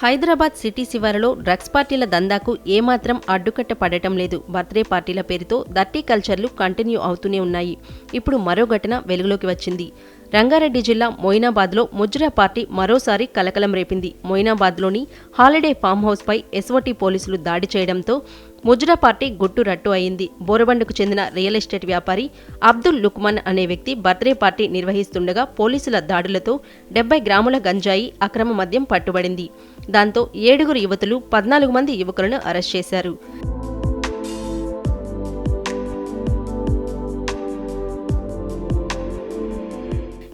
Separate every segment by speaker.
Speaker 1: Hyderabad city శివారులో drugs పార్టీల దందాకు ఏమాత్రం అడ్డుకట్ట పడటం లేదు. బర్త్డే పార్టీల పేరుతో దర్టీ కల్చర్లు కంటిన్యూ అవుతూనే ఉన్నాయి. ఇప్పుడు మరో ఘటన వెలుగులోకి వచ్చింది. రంగారెడ్డి జిల్లా మొయినాబాద్లో ముజ్రా పార్టీ మరోసారి కలకలం రేపింది. మొయినాబాద్లోని హాలిడే ఫామ్ హౌస్పై ఎస్ఓటీ పోలీసులు దాడి చేయడంతో ముజ్రా పార్టీ గుట్టు రట్టు అయింది. బోరబండకు చెందిన రియల్ ఎస్టేట్ వ్యాపారి అబ్దుల్ లుక్మన్ అనే వ్యక్తి బర్త్డే పార్టీ నిర్వహిస్తుండగా పోలీసుల దాడులతో డెబ్బై గ్రాముల గంజాయి అక్రమ మద్యం పట్టుబడింది. దాంతో ఏడుగురు యువతులు పద్నాలుగు మంది యువకులను అరెస్ట్ చేశారు.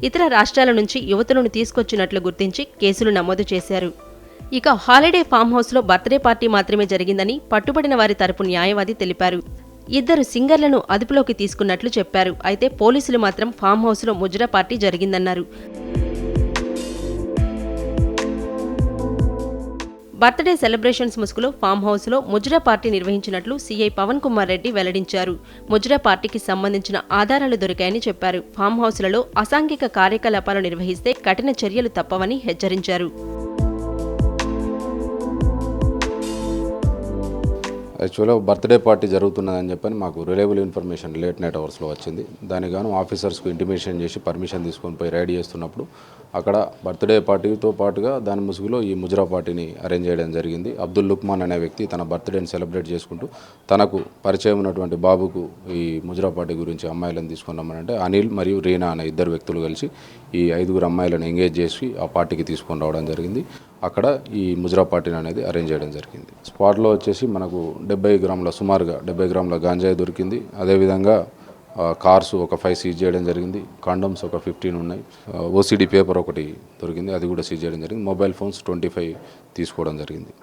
Speaker 1: ఇతర రాష్ట్రాల నుంచి యువతులను తీసుకొచ్చినట్లు గుర్తించి కేసులు నమోదు చేశారు. ఇక హాలిడే ఫామ్ హౌస్లో బర్త్డే పార్టీ మాత్రమే జరిగిందని పట్టుబడిన వారి తరపు న్యాయవాది తెలిపారు. ఇద్దరు సింగర్లను అదుపులోకి తీసుకున్నట్లు చెప్పారు. అయితే పోలీసులు మాత్రం ఫామ్ హౌస్లో ముజ్రా పార్టీ జరిగిందన్నారు. బర్త్డే సెలబ్రేషన్స్ ముసుగులో ఫామ్ హౌస్లో ముజ్రా పార్టీ నిర్వహించినట్లు సీఐ పవన్ కుమార్ రెడ్డి వెల్లడించారు. ముజ్రా పార్టీకి సంబంధించిన ఆధారాలు దొరికాయని చెప్పారు. ఫామ్ హౌస్లలో అసాంఘిక కార్యకలాపాలు నిర్వహిస్తే కఠిన చర్యలు తప్పవని హెచ్చరించారు.
Speaker 2: యాక్చువల్గా బర్త్డే పార్టీ జరుగుతున్నదని చెప్పని మాకు రిలయబుల్ ఇన్ఫర్మేషన్ లేట్ నైట్ అవర్స్లో వచ్చింది. దానికి గాను ఆఫీసర్స్కు ఇంటిమేషన్ చేసి పర్మిషన్ తీసుకొని పోయి రైడ్ చేస్తున్నప్పుడు అక్కడ బర్త్డే పార్టీతో పాటుగా దాని ముసుగులో ఈ ముజ్రా పార్టీని అరేంజ్ చేయడం జరిగింది. అబ్దుల్ లుక్మాన్ అనే వ్యక్తి తన బర్త్డేని సెలబ్రేట్ చేసుకుంటూ తనకు పరిచయం ఉన్నటువంటి బాబుకు ఈ ముజ్రా పార్టీ గురించి అమ్మాయిలను తీసుకొని రమ్మనంటే అనిల్ మరియు రీనా అనే ఇద్దరు వ్యక్తులు కలిసి ఈ ఐదుగురు అమ్మాయిలను ఎంగేజ్ చేసి ఆ పార్టీకి తీసుకొని రావడం జరిగింది. అక్కడ ఈ ముజ్రా పార్టీని అనేది అరేంజ్ చేయడం జరిగింది. స్పాట్లో వచ్చేసి మనకు డెబ్బై గ్రాముల సుమారుగా డెబ్బై గ్రాముల గాంజాయి దొరికింది. అదేవిధంగా కార్స్ ఒక ఫైవ్ సీజ్ చేయడం జరిగింది. కాండమ్స్ ఒక ఫిఫ్టీన్ ఉన్నాయి. ఓసీడీ పేపర్ ఒకటి దొరికింది. అది కూడా సీజ్ చేయడం జరిగింది. మొబైల్ ఫోన్స్ ట్వంటీ ఫైవ్ తీసుకోవడం జరిగింది.